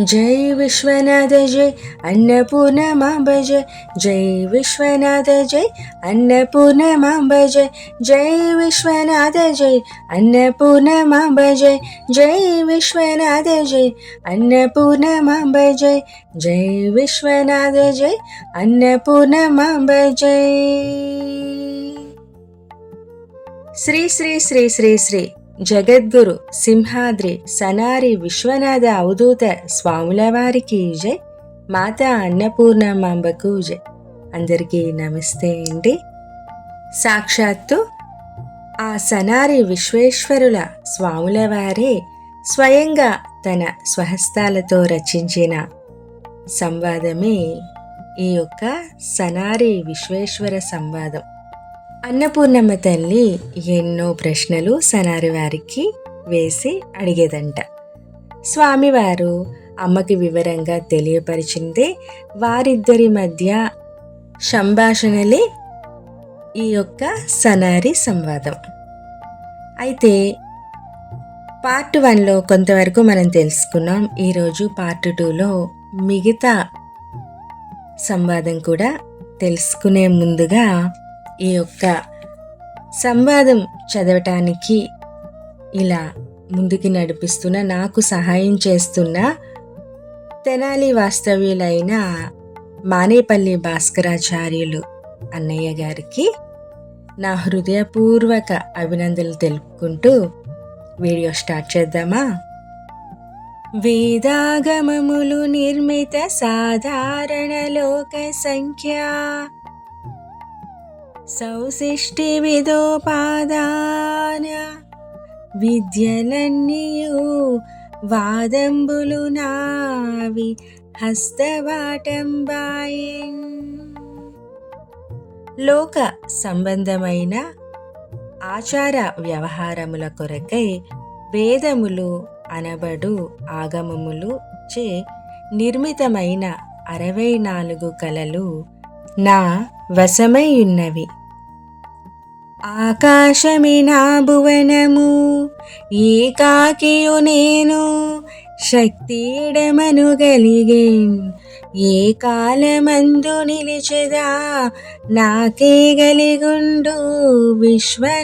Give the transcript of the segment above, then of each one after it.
జై విశ్వనాథ జై అన్నపూర్ణమాంబ జై జై విశ్వనాథ జై అన్నపూర్ణమాంబ జై జై విశ్వనాథ జై అన్నపూర్ణమాంబ జై జై విశ్వనాథ జై అన్నపూర్ణమాంబ జై జై విశ్వనాథ జై అన్నపూర్ణమాంబ జై జగద్గురు సింహాద్రి సనారి విశ్వనాథ అవధూత స్వాములవారికి జై. మాత అన్నపూర్ణమాంబకు జై. అందరికీ నమస్తే అండి. సాక్షాత్తు ఆ సనారి విశ్వేశ్వరుల స్వాములవారే స్వయంగా తన స్వహస్తాలతో రచించిన సంవాదమే ఈ యొక్క సనారి విశ్వేశ్వర సంవాదం. అన్నపూర్ణమ్మ తల్లి ఎన్నో ప్రశ్నలు సనారి వారికి వేసి అడిగేదంట. స్వామివారు అమ్మకి వివరంగా తెలియపరిచిందే వారిద్దరి మధ్య సంభాషణలే ఈ యొక్క సనారి సంవాదం. అయితే పార్ట్ వన్లో కొంతవరకు మనం తెలుసుకున్నాం ఈరోజు పార్ట్ టూలో మిగతా సంవాదం కూడా తెలుసుకునే ముందుగా ఈ యొక్క సంవాదం చదవటానికి ఇలా ముందుకి నడిపిస్తున్న నాకు సహాయం చేస్తున్న తెనాలి వాస్తవ్యులైన మానేపల్లి భాస్కరాచార్యులు అన్నయ్య గారికి నా హృదయపూర్వక అభినందనలు తెలుపుకుంటూ వీడియో స్టార్ట్ చేద్దామా? వేదాగమములు నిర్మిత సాధారణ లోక సంఖ్య సౌశిష్టివిదోపాదాన విద్యలన్నీయు వాదంబులు నావి హస్తవాటంబాయన్. లోక సంబంధమైన ఆచార వ్యవహారముల కొరకై వేదములు అనబడు ఆగమములు చే నిర్మితమైన అరవై నాలుగు కలలు నా వశమై ఉన్నవి ఆకాశమే నా భువనము ఏకాకియు నేను శక్తిడమను గలిగేన్. ఏ కాలమందు నిలిచెదా నాకే గలిగుండు విశ్వనాదాఖ్యంబున్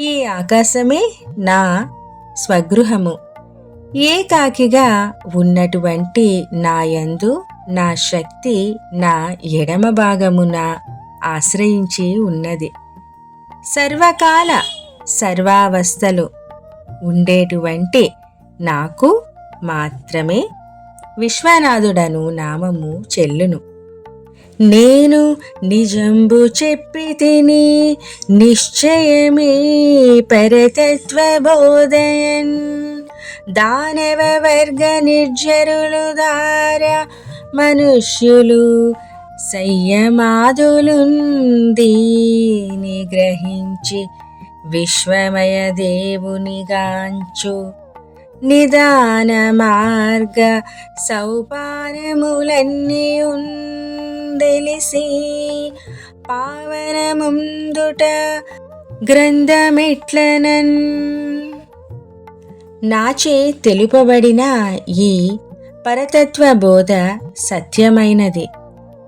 ఈ ఆకాశమే నా స్వగృహము. ఏకాకిగా ఉన్నటువంటి నాయందు నా శక్తి నా ఎడమ భాగమున ఆశ్రయించి ఉన్నది. సర్వకాల సర్వావస్థలు ఉండేటువంటి నాకు మాత్రమే విశ్వనాథుడను నామము చెల్లును. నేను నిజంబు చెప్పి తిని నిశ్చయమే పరతత్వబోధయన్. దానవ వర్గ నిర్జరులు దారా మనుష్యులు సంయమాదులుందీని గ్రహించి విశ్వమయ దేవునిగాంచు. నిదాన మార్గ సౌపానములన్నీ ఉందెలిసి పావనముందుట గ్రంథమెట్లనన్. నాచే తెలుపబడిన ఈ పరతత్వ బోధ సత్యమైనది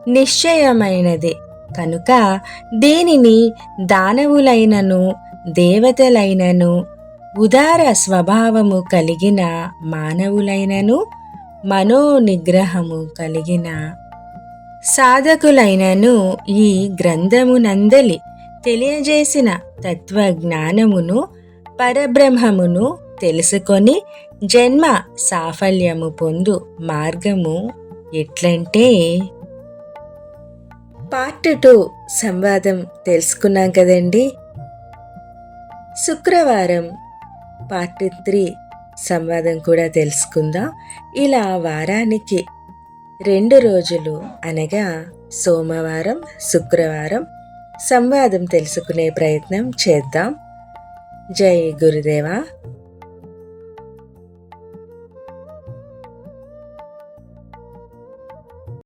నిశ్చయమైనది. కనుక దీనిని దానవులైనను దేవతలైనను ఉదార స్వభావము కలిగిన మానవులైనను మనోనిగ్రహము కలిగిన సాధకులైనను ఈ గ్రంథమునందలి తెలియజేసిన తత్వజ్ఞానమును పరబ్రహ్మమును తెలుసుకొని జన్మ సాఫల్యము పొందు మార్గము ఎట్లంటే పార్ట్ టూ సంవాదం తెలుసుకున్నాం కదండి. శుక్రవారం పార్ట్ త్రీ సంవాదం కూడా తెలుసుకుందాం. ఇలా వారానికి రెండు రోజులు అనగా సోమవారం శుక్రవారం సంవాదం తెలుసుకునే ప్రయత్నం చేద్దాం. జై గురుదేవా.